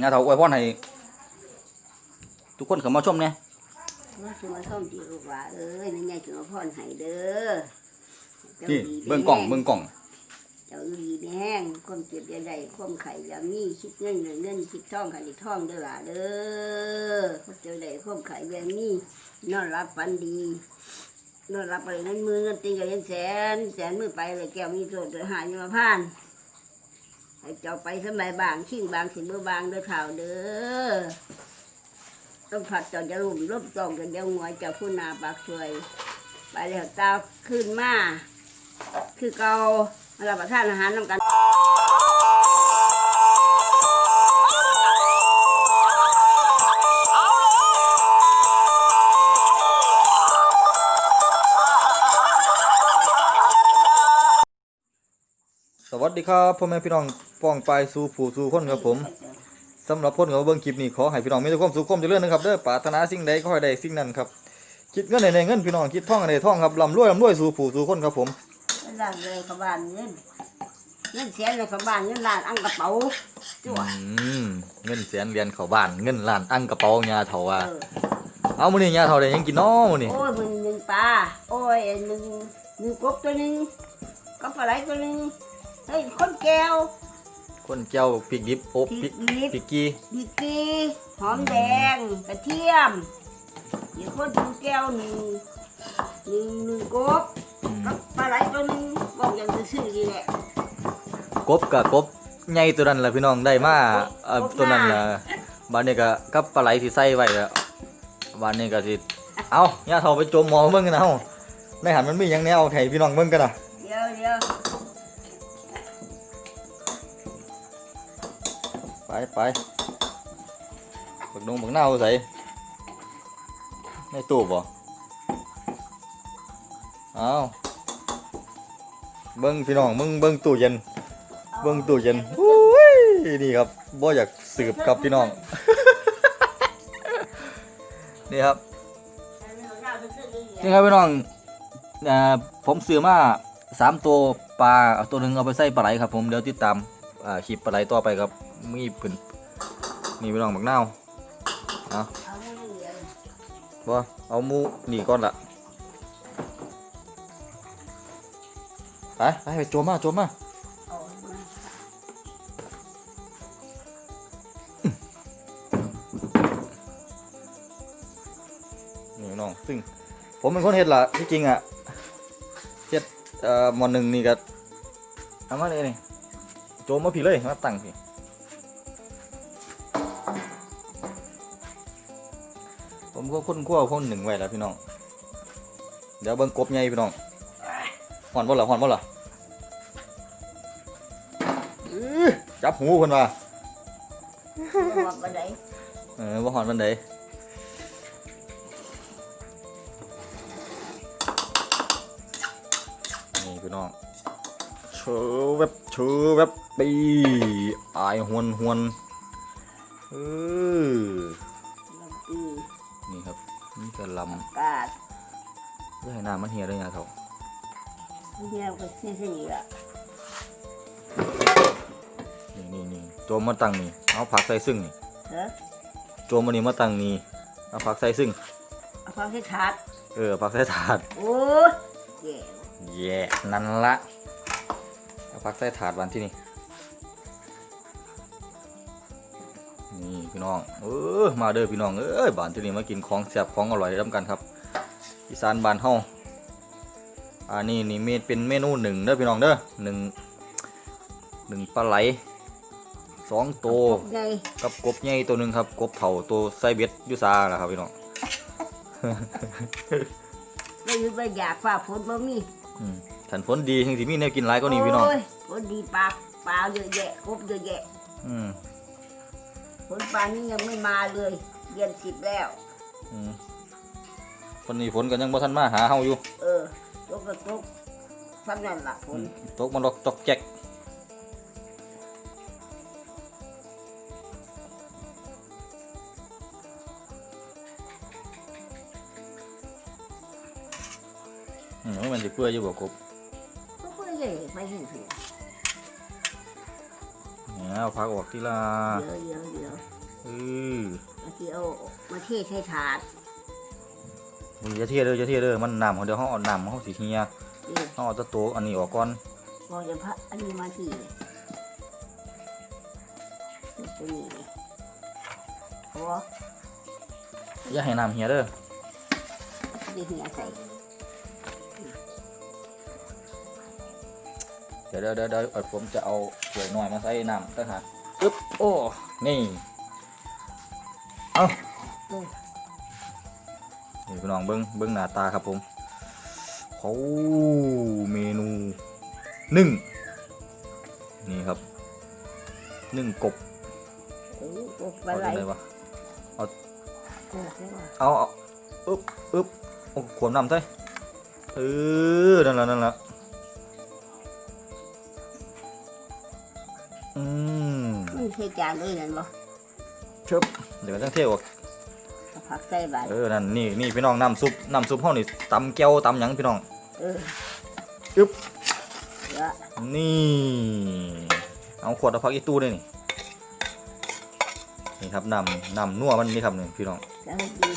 งานเถาอวยพรให้ทุกคนเข้ามาชมเนี่ยว่าสิมาท่อมดีลูกว่าเอ้ยนั่นใหญ่ถึงมาพ่อนให้เด้อจ้านี่ดีเบิ่งกล่องแม่เบิ่งกล่อง เจ้าดีแม่งความเจ็บอย่าได้ความไข่อย่ามีคิดเงินเงินเงินคิดทองขันอีกทองเด้อล่ะเด้อความเจ็บได้ความไข่อย่ามีนอนรับฝันดีนอนรับไปเงินมือเงินติงกับเงินแสน แสนมือไปเลยแก้วมีโทษเดือหายมาผ่าน ให้เจ้าไปสมัยบางชิ่งบางสิเมื่อบางเด้อข่าวเด้อต้องผัดเจ้าจะลุ่มลบตองกันเดียวงวยเจ้าผู้นาปากช่วย ไปแล้วตาขึ้นมาคือเกามารับประทานอาหารนำกันสวัสดีครับพ่อแม่พี่น้อง ป้องปลายสู่ผู้สู่คนครับผมสำหรับคนเขาเบิ่งคลิปนี้ขอให้พี่น้องมีแต่ความสุขความเจริญนะครับเด้อปรารถนาสิ่งใดก็ให้ได้สิ่งนั้นครับคิดเงินในเงินพี่น้องคิดท่องในท่องครับร่ำรวยร่ำรวยสู่ผู้สู่คนครับผมล้านเลยเขาบ้านเงินเงินเสียเลยเขาบ้านเงินล้านอังกระเป๋าจ้วอืมเงินแสนเหรียญเข้าบ้านเงินล้านอังกระเป๋ายาเถาว่าเออเอามื้อนี้ยาเถาได้หยังกินน้อมื้อนี้โอ้ยมึงหนึ่งปลาโอ้ยหนึ่งหนึ่งกบตัวหนึ่งก็ปลาไหลตัวหนึ่งเฮ้ยคนแก้ว คนเจ้าพริกดิบโอบพริพริกกดิบพริกกี้ดิกีหอมแดง กระเทียมเดี๋ยวคนดูแก้วหนึ่งหนึ่งหนึ่งกบอืมกับปลาไหลตัวหนึ่งบอกอย่างซื่อๆดีแหละ กบกับกบใหญ่ตัวนั้นแหละพี่น้องได้มาเอ่อกบตัวนั้นหน้าล่ะบานนี้ก็กับปลาไหลที่ใส่ไว้แล้วบานนี้ก็สิเอาย่าเถาไปจมหมอเบิ่งกันเอาในหันมันมีหยังแนวให้พี่น้องเบิ่งกันน่ะ ไปไปบักดงบักหน้าใส่ในตู้บ่เอาเบิ่งพี่น้องมึงเบิ่งตู้เย็น เบิ่งตู้เย็นอุ้ยนี่ครับบ่อยากสืบครับพี่น้อง นี่ครับนี่ครับพี่น้องผมซื้อมาสามตัวปลาตัวหนึ่งเอาไปใส่ปลาไหลครับผมเดี๋ยวติดตามอ่าคลิปปลาไหลต่อไปครับ มีเพิ่นนี่พี่น้องบักนาวเอาเอาบ่เอาหมูนี่ก่อนละไปไปไปโจมมาโจมมานี่น้องซึ่งผมเป็นคนเฮ็ดล่ะที่จริงอะเฮ็ดเอ่อหมอหนึ่งนี่ก็เอามาเลยนี่โจมมาพี่เลยมาตั้งพี่ ผมก็คนขั้วคนหนึ่งไว้แล้วพี่น้อง เดี๋ยวเบิ่งกบใหญ่พี่น้องหอนบ่ล่ะหอนบ่ล่ะอื้อจับหูเพิ่นว่าบอกไปไหนเออบ่หอนปานใดนี่พี่น้องเชือแวบเชือแวบปีอายหวนหวนเออ นี่ก็ลกาดำเพื่อให้น้ำมันเหี่ยด้วยนะเถ่าเงี้ยก็เสียๆละนี่นี่นี่โจมมาตั้งนี่เอาผักใส่ซึ่งนี่เฮ้อโจมมานี่มาตั้งนี่เอาผักใส่ซึ่ง เอาฟังให้ขาดเออผักใส่ถาด โอ้ยแย่แย่นั่นละเอาผักใส่ถาดวันที่นี่ นี่พี่น้อง เออมาเด้อพี่น้องเอ้ยบ้านที่นี่มากินของแซ่บของอร่อยร่วมกันครับอีสานบ้านเฮาอันนี้นี่เมนเป็นเมนูหนึ่งเด้อพี่น้องเด้อหนึ่งหนึ่งปลาไหลสองตัวไงกับกบใหญ่ตัวหนึ่งครับ กบเผาตัวไซเบ็ดอยูซาแหละครับพี่น้องไม่รู้ไปอยากฝ่าฝนบ่มีอืมถันฝนดีทั้งที่มีแนวกินหลายก็นี่พี่น้องโยฝนดีปลาปลาเยอะแยะครบเยอะแยะอืม ฝนปลานี่ยังไม่มาเลยเดือนสิบแล้ว อืมฝนนี้ฝนก็ยังบ่ทันมาหาเฮาอยู่เออตกก็ตกซ้ำนั่นละฝอืนมตกมันดอกจอกแจ๊กอืมมันสิเปื่อยอยู่บ่กบก็เพื่อใหญ่ไปเห็นเสีย เนี่ยเอาพักออกทีละเยอะเยอะเยอะที่เอามาเทใส่ถาดมึงจะเที่ยเด้อจะเที่ยเด้อมันน้ำของเดี๋ยวเขาเอาน้ำเขาสิเฮียนี่เขาเอาแตะโตวอันนี้ออกก่อนบอกจะพระอันนี้มาที่ตัวนี้โอ้อย่าให้น้ำเฮียเด้อดีเหียใส่ เดี๋ยวเดี๋ยวเดี๋ยวเดี๋ยวเอิ้นผมจะเอาถ้วยหน่อยมาใส่น้ำตั้งหากอึ๊บโอ้นี่เอาโอ้นี่พี่น้องเบิ้งเบิ้งหน้าตาครับผมเขาเมนูนึ่งนี่ครับนึ่งกบโอ้โอ้ปเอาลาไหลจังไดวะโอ้ได้ว่ะเอาเอาอึ๊บอึ๊บโอ้ขวมน้ำใส่เออนั่นละนั่นละ อืมนี่ใช่จานเลยนั่นบ่เชิบเดี๋ยวจังเที่ยวออกเอาผักใส่บาตรเออนั่นนี่นี่พี่น้องน้ำซุปน้ำซุปเฮานี่ตำแก้วตำหยังพี่น้อง เอออึ๊บ เดี๋ยวนี่เอาขวดเอาพักอีตู้ด้วยนี่นี่ครับน้ำน้ำนัวมันนี่ครับนี่พี่น้องจะให้ดี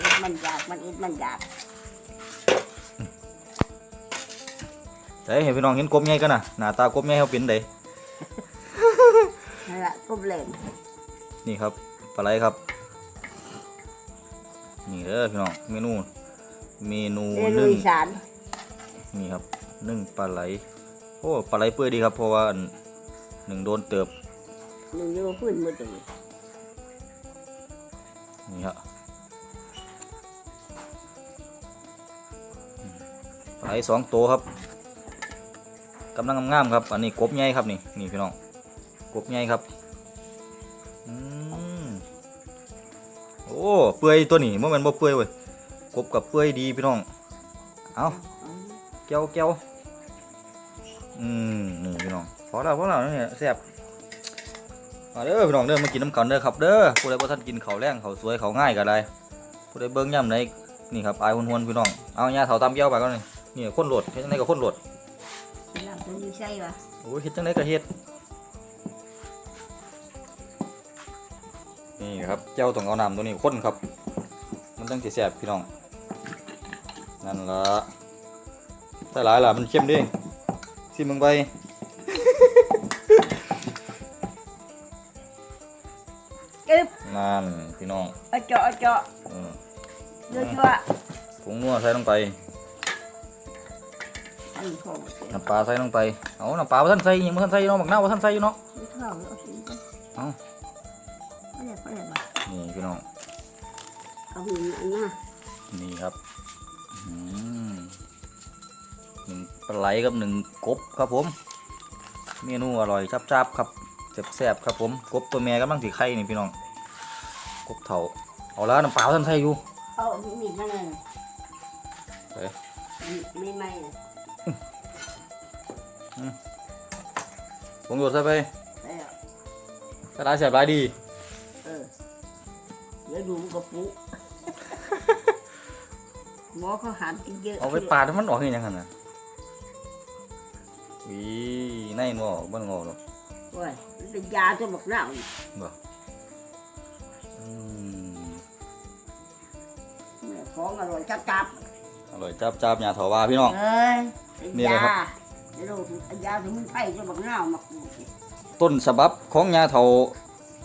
อึดมันอยากมันอึดมันอยาก แต่เห็นพี่น้องเห็นกบใหญ่กันนะหน้าตากบใหญ่เขาเป็นไดนั่นแหละก้มเล่นนี่ครับปลาไหลครับ นี่เด้อพี่น้องเมนู เมนูเรียนนึ่งอีสานนี่ครับนึ่งปลาไหลโอ้ปลาไหลเปื่อยดีครับเพราะว่าอันหนึ่งโดนเติบหนึ่งโยพื้นมือตรงนี่ฮะอืมปลาไหลสองตัวครับ กำลังงามๆครับ อันนี้กบใหญ่ครับนี่นี่พี่น้องกบใหญ่ครับอืมโอ้เปื่อยตัวนี้มันบ่เปื่อยเว้ยกบกับเปื่อยดีพี่น้องเอาแก้วแก้วอืมนี่พี่น้องพอแล้วพอแล้วเนี่ยแซ่บมาเด้อพี่น้องเด้อมากินน้ำกันเด้อครับเด้อผู้ใดบ่ทันกินข้าวแรงข้าวสวยข้าวง่ายก็ได้ผู้ใดเบิ่งย่ำใดนี่ครับอายหวนๆพี่น้องเอาญาเฒ่าตามแก้วไปก่อนนี่นี่คนโหลดเฮ็ดจังไดก็คนโหลดน้นอยู่ ใช่ปะโอ้ยเฮ็ดจังไดก็เฮ็ด นี่ครับเจ้าต้องเอาน้ำตัวนี้ข้นครับ มันต้องสิแซ่บพี่น้อง นั่นล่ะแต่หลายล่ะมันเข้มเดิสิมึงไปอึ๊บนั่นพี่น้องเอาเจาะเอาเจาะเออเยอะชั่วผงนัวใส่ลงไป อันนี้พอหมดเลยน้ำปลาใส่ลงไป เอาน้ำปลาบ่ทันใส่ยังบ่ทันใส่อยู่เนาะบักนาวบ่ทันใส่อยู่เนาะไม่เท่าเอาสิไปเอา เอาเลยเอาเลยมานี่พี่น้อง เอาหินอันน่ะนี่ครับอืมหนึ่งปลาไหลกับหนึ่งกบครับผม เมนูอร่อยจับๆครับแซ่บๆครับผมกบตัวแม่กำลังสีไข่นี่พี่น้องกบเถาเอาแล้วน้ำเปล่าท่านใส่อยู่ เอามีดมาเลยเอ้ยไม่ไม่เลย ผมโยนใส่ไปไปแล้วกระดาษเสียบลายดี เออเดี๋ยวดูกระปุกหมอเขาหันกินเยอะเอาไปปาดให้มันออกให้ยังไงนะวีในหมอบ้านงอหรอกโอ้ยมันเป็นยาตัวบักหน้าอีกบ่อืมแม่ของอร่อยจับจับอร่อยจับจับยาเถาว่าพี่น้อง เอ้ย เป็นนี่เลยยาครับเดี๋ยวเรายาสมุนไพรตัวบักหน้ามาขูดสิต้นฉบับของยาเถา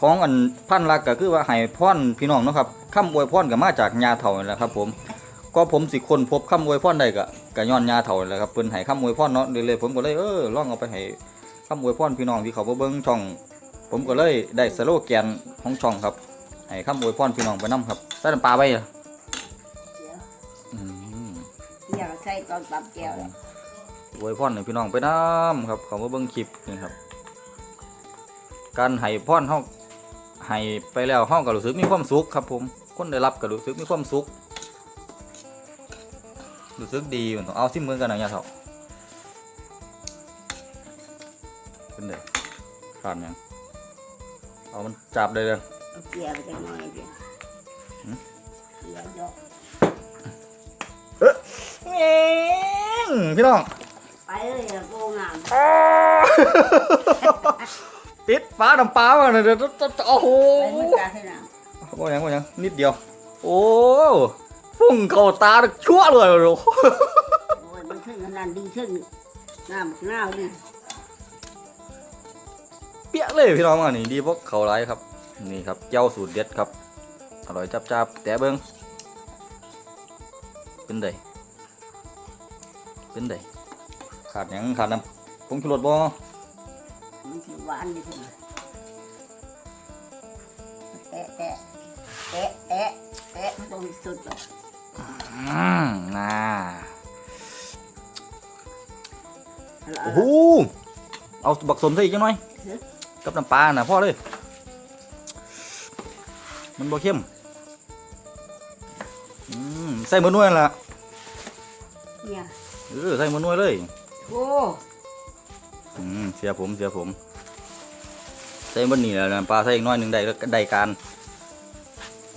ของอันพันลักก็คือว่าให้พรพี่น้องเนาะครับคำอวยพรก็มาจากยาเถานี่แหละครับ ผม ก็ผมสิคนพบคำอวยพรได้ก็ก็ย้อนยาเถานี่แหละครับเพิ่นให้คำอวยพรเนาะเรื่อยๆผมก็เลยเออลองเอาไปให้คำอวยพรพี่น้องที่เขามาเบิ่งช่อง ผมก็เลยได้สโลแกนของช่องครับให้คำอวยพรพี่น้องไปนํครับใส่น้ำปลาไปอะเตอนตับแก้วอวยพรให้พี่น้องไปนํครับเขามาเบิ่งคลิปนี่ครับ การให้พรเฮาให้ไปแล้วเฮาก็รู้สึกมีความสุขครับผม คนได้รับก็รู้สึกมีความสุข รู้สึกดีมันต้องเอาซิมือกันนะยาเถาเป็นเด็กขาดยังเอามันจับเลยเลยเอาเกลียไปจังหน่อยเดียวหืมเกลียเยอะ เงี้ยงพี่น้อง ไปเลยอะโกงอะน้ติดฟ้าน้ำปลาว่ะเนี่ยเดี๋ยวโอ้โหำไปมันกาใส่น้ว่ายังว่ายังนิดเดียว โอ้พุ่งเข้าตาชั่วเลยโอ้โหำโอ้ยมันขึ้นขนาดดีขึ้นน้ำน้าวดิเปี้ยเลยพี่น้องอันนี้ดีเพราะเขาไรครับ นี่ครับเจ้าสูตรเด็ดครับ อร่อยจับจับๆแต่เบิ้งเป็นได เป็นไดขาดหยังขาดน้ำผงชูรสบ่มันสิหวานดิคุณแตะแตะแตะแตะแตะมันต้องสุดหรอกอืมน่าเอาละโอ้โหเอาบักสมใส่อีกจังหน่อยเฮ้ยกับน้ำปลาน่ะพ่อเลย มันบ่เข้มอืมใส่มือนุ่ยนั่นล่ะ เนี่ย เออใส่มือนุ่ยเลย โอ้อืมเสียผมเสียผม ใส่บนนี่แหล้วนะปลาใส่อีกหน้อยหนึ่งได้แล้วก็ได้การ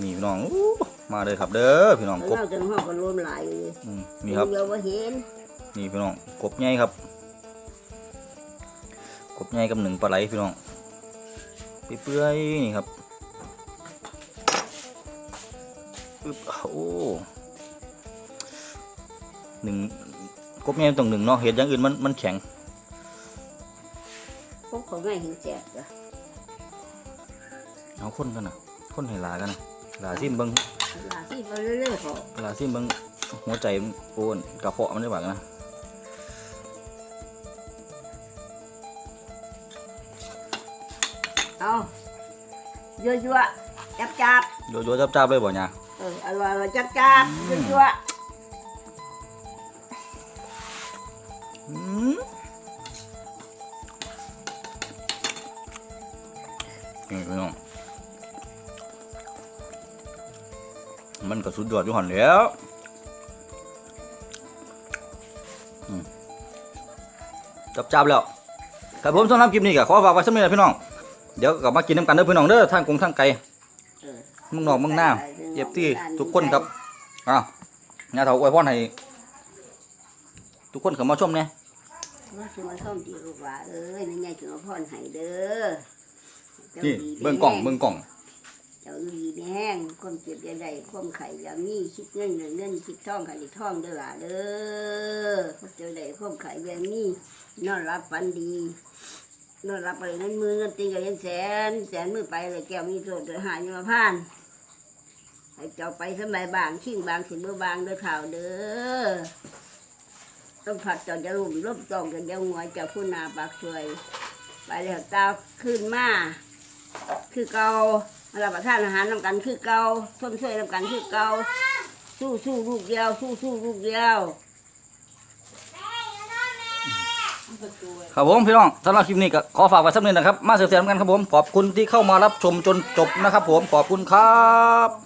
นี่พี่น้องอู้มาเลยครับเด้อพี่น้องกบเราจะห้องกันรวมหลายอยู่เลยอืมนี่ครับ เดียวว่าเห็นนี่พี่น้องกบใหญ่ครับ กบใหญ่กับหนึ่งปลาไหลพี่น้องเปื่อยๆนี่ครับอึ๊บโอ้หนึ่ง กบใหญ่ต้องหนึ่งเนาะเห็ดอย่างอื่นมันมันแข็งพวกเขาง่ายเห็นแจกจ้ะเอาคนกันนะคนให้หลากันนะหลาซิมเบิงหลาที่ไปเรื่อยๆเขาหลาซิมเบิงหัวใจมันโอนกระเพาะมันได้บ้างนะเอายั่วๆจับจับโยโย่จับจับๆเลยบ่เนี่ยๆเอออร่อยๆจับจับๆยั่วอื ก็สุดยอดอยู่หันแล้วจับจับแล้วครับผมสำหรับคลิปนี้ก็ขอฝากไว้สักนิดนะพี่น้อง เดี๋ยวกลับมากินน้ำกันเด้อพี่น้องเด้อทางกรุงทางไกลมึงนอกมึงหน้าเย็บที่ทุกคนครับอ้าวงาเถาอวยพรให้ทุกคนเข้ามาชมเนี่ยว่าสิมาท่องดีลูกว่าเอ้ยนั่นไงถึงเอาพ่อนให้เด้อนี่เบิ่งกล่องเบิ่งกล่อง เจ้าดีแม่งความเจ็บอยาใดความไข่อยามีคิดเงินเงินเงินคิดท่องไขันทองเด้อล่ะเด้อความเจ็บใดความไข่อยามีนอนรับฝันดีนอนรับไปเงินมือเงินติงกับเงินแสน แสนมือไปเลยแก้วมีโทษเดือหายมาผ่านให้เจ้าไปสมัยบางชิ่งบางสิเมื่อบางเด้อข่าวเด้อต้องผัดเจ้าจะลุ่มลบตองกันเดียวหัวเจ้าผู้นาปากสวย ไปแล้วตาขึ้นมาคือเกา รับประทานอาหารนำกันคือเกาส้มช่วยนำกันคือเกาสู้สู้ลูกเดียวสู้สู้ลูกเดียวครับผมพี่น้องสำหรับคลิปนี้ก็ขอฝากไว้สักนิดนะครับ มาเสียๆกันครับผมขอบคุณที่เข้ามารับชมจนจบนะครับผมขอบคุณครับ